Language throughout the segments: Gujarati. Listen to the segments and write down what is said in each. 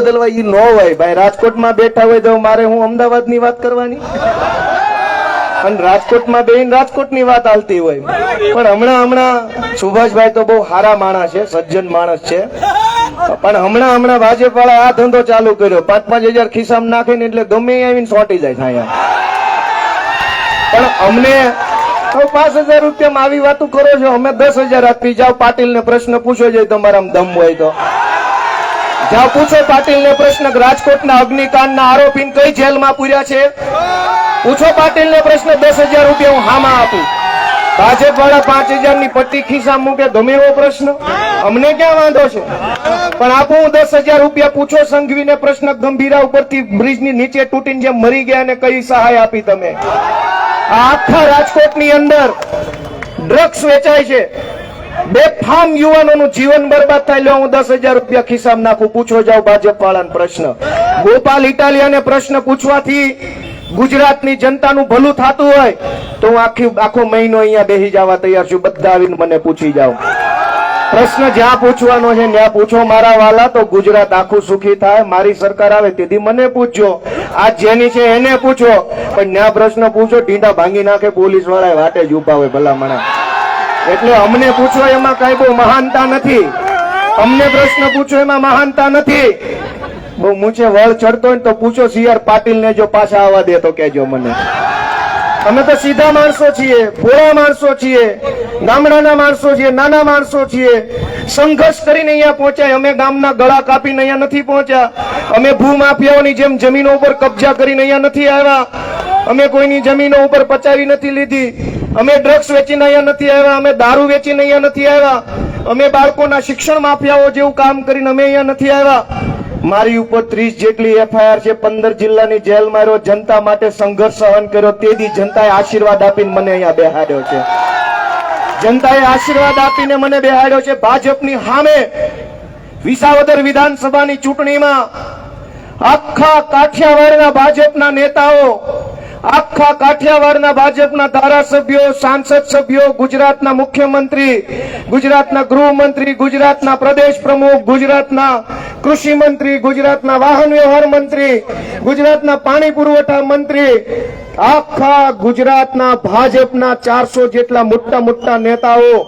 બદલવા ઈ નો હોય. ભાઈ, રાજકોટમાં બેઠા હોય તો મારે હું અમદાવાદની વાત કરવાની? અને રાજકોટમાં બેન રાજકોટની વાત હાલતી હોય. પણ હમણાં હમણાં સુભાષભાઈ તો બહુ સારા માણસ છે, સજ્જન માણસ છે. પણ હમણાં હમણાં ભાજપ વાળા આ ધંધો ચાલુ કર્યો. પાંચ પાંચ હજાર ખિસ્સામાં નાખીને એટલે ગમે આવીને સોટી જાય થાય પણ અમને તો પાંચ હજાર રૂપિયામાં આવી વાતો કરો છો. અમે દસ હજાર આપી જાઓ પાટીલ ને પ્રશ્ન પૂછો જાય તમારા દમ હોય તો. જાઓ પૂછો પાટીલ ને પ્રશ્ન, રાજકોટના અગ્નિકાંડના આરોપી કઈ જેલમાં પૂર્યા છે? પૂછો પાટીલ ને પ્રશ્ન, દસ હજાર રૂપિયા હું હામાં આપું. ભાજપ વાળા પાંચ હજારની પટ્ટી ખિસ્સા મૂકે ગમે એવો પ્રશ્ન. અમને ક્યાં વાંધો છે? પણ આપું હું દસ હજાર રૂપિયા પૂછો, સંઘવીને પ્રશ્ન ગંભીરા ઉપરથી બ્રિજની નીચે તૂટીને જેમ મરી ગયા અને કઈ સહાય આપી તમે? આખા આખા રાજકોટની અંદર ડ્રગ્સ વેચાય છે. બે ફામ યુવાનોનું જીવન બરબાદ થાય લો હું દસ હજાર રૂપિયા ખિસ્સામાં નાખું. પૂછો જાવ ભાજપ વાળાને પ્રશ્ન. ગોપાલ ઇટાલિયાને પ્રશ્ન પૂછવાથી ગુજરાતની જનતાનું ભલું થતું હોય તો હું આખી આખો મહિનો અહીંયા બેસી જવા તૈયાર છું. બધા આવીને મને પૂછી જાઓ. પ્રશ્ન જ્યાં પૂછવાનો છે ત્યાં પૂછો મારા વાલા, તો ગુજરાત આખું સુખી થાય. મારી સરકાર આવે તેથી મને પૂછજો. આ જેની છે એને પૂછો. પણ ત્યાં પ્રશ્ન પૂછો, ઢીંડા ભાંગી નાખે પોલીસવાળા વાટે જ ઊભા હોય ભલા ભલામણા. એટલે અમને પૂછો એમાં કઈ બહુ મહાનતા નથી. અમને પ્રશ્ન પૂછો એમાં મહાનતા નથી. બહુ મૂછે વળ ચડતો હોય તો પૂછો સીઆર પાટીલ ને જો પાછા આવવા દે તો કેજો મને. અમે તો સીધા માણસો છીએ, ભોળા માણસો છીએ, ગામડાના માણસો છીએ, નાના માણસો છીએ. સંઘર્ષ કરીને અહીંયા પહોંચ્યા, અમે ગામના ગળા કાપીને અહીંયા નથી પહોંચ્યા. અમે ભૂમાફિયાઓની જેમ જમીનો ઉપર કબજા કરીને અહીંયા નથી આવ્યા. અમે કોઈની જમીનો ઉપર પચાવી નથી લીધી. અમે ડ્રગ્સ વેચીને અહીંયા નથી આવ્યા, અમે દારૂ વેચીને અહીંયા નથી આવ્યા. અમે બાળકોના શિક્ષણ માફિયાઓ જેવું કામ કરીને અમે અહીંયા નથી આવ્યા. મારી ઉપર ત્રીસ જેટલી એફઆઈઆર છે, પંદર જિલ્લાની જેલ માર્યો, જનતા માટે સંઘર્ષ સહન કર્યો. તેથી જનતાએ આશીર્વાદ આપીને મને અહીંયા બેહાડ્યો છે. જનતાએ આશીર્વાદ આપીને મને બેહાડ્યો છે. ભાજપની સામે વિસાવદર વિધાનસભાની ચૂંટણીમાં આખા કાઠિયાવાડના ભાજપના નેતાઓ આખા કાઠિયાવાડના ભાજપના ધારાસભ્યો, સાંસદ સભ્યો, ગુજરાતના મુખ્યમંત્રી, ગુજરાતના ગૃહમંત્રી, ગુજરાતના પ્રદેશ પ્રમુખ, ગુજરાતના કૃષિ મંત્રી, ગુજરાતના વાહન વ્યવહાર મંત્રી, ગુજરાતના પાણી પુરવઠા મંત્રી, આખા ગુજરાતના ભાજપના ચારસો જેટલા મોટા મોટા નેતાઓ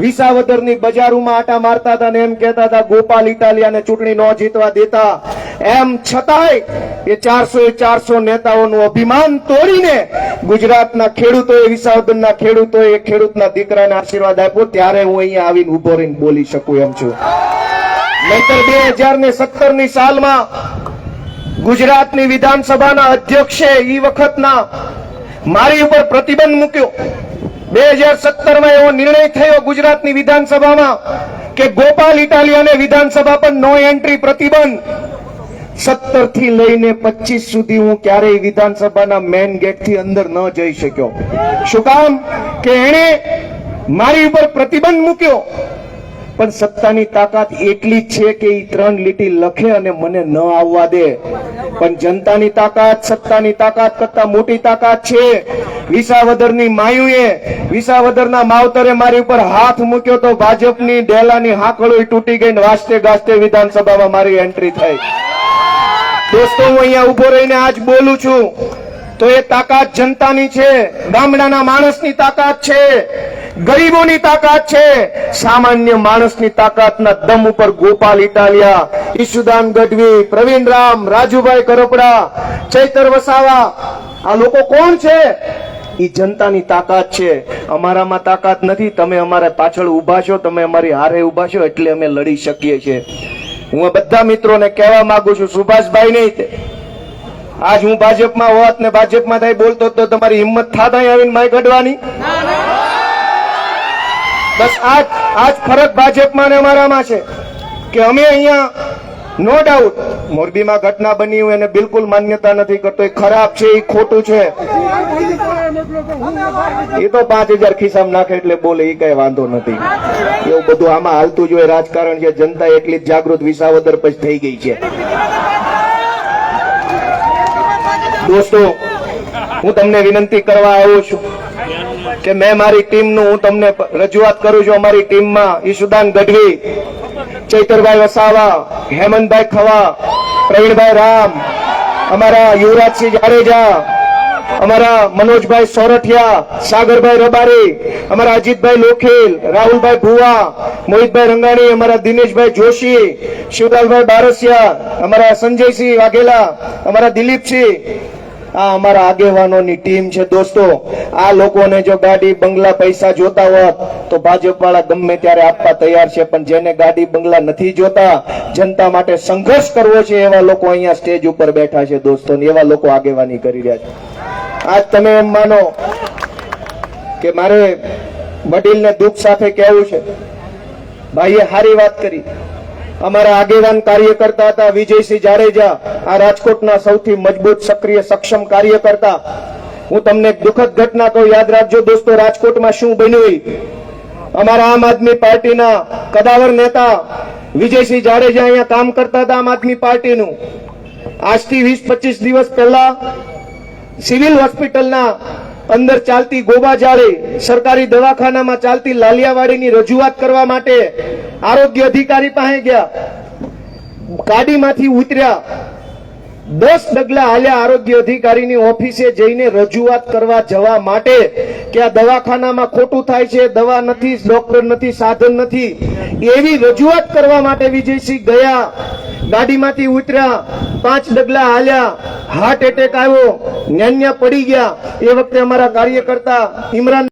વિસાવદરની બજારોમાં આટા મારતા હતા ને એમ કહેતા હતા, ગોપાલ ઇટાલિયાને ચૂંટણી ન જીતવા દેતા. એમ છતાંય એ ચારસો ચારસો નેતાઓનું અભિમાન તોડીને ગુજરાતના ખેડૂતોએ, વિસાવદનના ખેડૂતોએ ખેડૂતના દીકરાને આશીર્વાદ આપ્યો, ત્યારે હું અહીંયા આવીને ઊભો રહીને બોલી શકું એમ છું. નહીતર બે હજાર ને સત્તરની સાલમાં ગુજરાતની વિધાનસભાના અધ્યક્ષે એ વખતના મારી ઉપર પ્રતિબંધ મૂક્યો. બે હજાર સત્તરમાં એવો નિર્ણય થયો ગુજરાતની વિધાનસભામાં કે ગોપાલ ઇટાલિયાને વિધાનસભા પર નો એન્ટ્રી પ્રતિબંધ સત્તરથી લઈને પચીસ સુધી હું ક્યારેય વિધાનસભાના મેન ગેટથી અંદર ન જઈ શક્યો. શું કામ? કે એણે મારી ઉપર પ્રતિબંધ મૂક્યો. પણ સત્તાની તાકાત એટલી છે કે એ ત્રણ લીટી લખે અને મને ન આવવા દે. પણ જનતાની તાકાત, સત્તાની તાકાત કરતા મોટી તાકાત છે. વિસાવદરની માયુએ વિસાવદરના માવતરે મારી ઉપર હાથ મૂક્યો તો ભાજપની ડેલાની હાકળો તૂટી ગઈ ને વાસ્તે ગાસ્તે વિધાનસભામાં મારી એન્ટ્રી થઈ. દોસ્તો, હું અહીંયા ઊભો રહીને આજ બોલું છું. તો એ તાકાત જનતાની છે, ગામડાના માણસની તાકાત છે, ગરીબોની તાકાત છે. સામાન્ય માણસની તાકાતના દમ ઉપર ગોપાલ ઇટાલિયા, ઈશુદાન ગઢવી, પ્રવીણ રામ, રાજુભાઈ કરપડા, ચૈતર વસાવા. આ લોકો કોણ છે? એ જનતાની તાકાત છે. અમારામાં તાકાત નથી. તમે અમારા પાછળ ઊભા છો, તમે અમારી હારે ઊભા છો, એટલે અમે લડી શકીએ છીએ. હું બધા મિત્રોને કહેવા માંગુ છું, સુભાષભાઈ નહીં તે. આજ હું ભાજપમાં હોત ને ભાજપમાં થાય બોલતો તો તમારી હિંમત થાત આવીને માય કાઢવાની બસ આજ આજ ફરક ભાજપમાં ને અમારામાં છે કે અમે અહીંયા નો ડાઉટ મોરબીમાં ઘટના બની એને બિલકુલ માન્યતા નથી કરતો. એ ખરાબ છે, એ ખોટું છે. એ તો પાંચ હજાર ખિસ્સામાં નાખે એટલે બોલે એ કઈ વાંધો નથી. એવું બધું આમાં હાલતું જ રાજકારણ છે જનતા એટલી જાગૃત વિસાવદર પછી થઈ ગઈ છે. દોસ્તો, હું તમને વિનંતી કરવા આવ્યો છું કે મેં મારી ટીમનું હું તમને રજૂઆત કરું છું. અમારી ટીમમાં ઈશુદાન ગઢવી ચૈતરભાઈ વસાવા, હેમંતભાઈ ખવા, પ્રવીણભાઈ રામ, અમારા યુવરાજસિંહ જાડેજા, અમારા મનોજભાઈ સોરઠિયા, સાગરભાઈ રબારી, અમારા અજીતભાઈ લોખેલ, રાહુલભાઈ ભુવા, મોહિતભાઈ રંગાણી, અમારા દિનેશભાઈ જોશી, શિવલાલભાઈ બારસિયા, અમારા સંજયસિંહ વાઘેલા, અમારા દિલીપસિંહ આ અમારા આગેવાનોની ટીમ છે. દોસ્તો, આ લોકોને જો ગાડી, બંગલા પૈસા જોતા હોત, તો ભાજપ વાળા ગમે ત્યારે આપવા તૈયાર છે, પણ જેને ગાડી, બંગલા નથી જોતા, જનતા માટે સંઘર્ષ કરવો છે એવા લોકો અહીંયા સ્ટેજ ઉપર બેઠા છે, દોસ્તો એવા લોકો આગેવાની કરી રહ્યા છે. આજ તમે એમ માનો કે મારે વડીલને દુઃખ સાથે કહેવું છે. ભાઈએ સારી વાત કરી. અમારા આગેવાન કાર્યકર્તા હતા વિજયસિંહ જાડેજા. આ રાજકોટના સૌથી મજબૂત, સક્રિય, સક્ષમ કાર્યકર્તા. હું તમને દુઃખદ ઘટના કહું, યાદ રાખજો દોસ્તો, રાજકોટમાં શું બન્યું અમારા આમ આદમી પાર્ટીના કદાવર નેતા વિજયસિંહ જાડેજા અહીંયા કામ કરતા હતા આમ આદમી પાર્ટીનું. આજથી વીસ પચીસ દિવસ પહેલા સિવિલ હોસ્પિટલના અંદર ચાલતી ગોબાજાળી સરકારી દવાખાનામાં ચાલતી લાલિયાવાડીની રજૂઆત કરવા માટે આરોગ્ય અધિકારી પાસે ગયા. ગાડીમાંથી ઉતર્યા. દસ ડગલા હાલ્યા આરોગ્ય અધિકારીની ઓફિસે જઈને રજૂઆત કરવા જવા માટે કે આ દવાખાનામાં ખોટું થાય છે, દવા નથી, ડોક્ટર નથી, સાધન નથી. એવી રજૂઆત કરવા માટે વિજયસિંહ ગયા. ગાડીમાંથી ઉતર્યા, પાંચ ડગલા હાલ્યા હાર્ટ એટેક આવ્યો, ન્યાન્યા પડી ગયા. એ વખતે અમારા કાર્યકર્તા ઇમરાન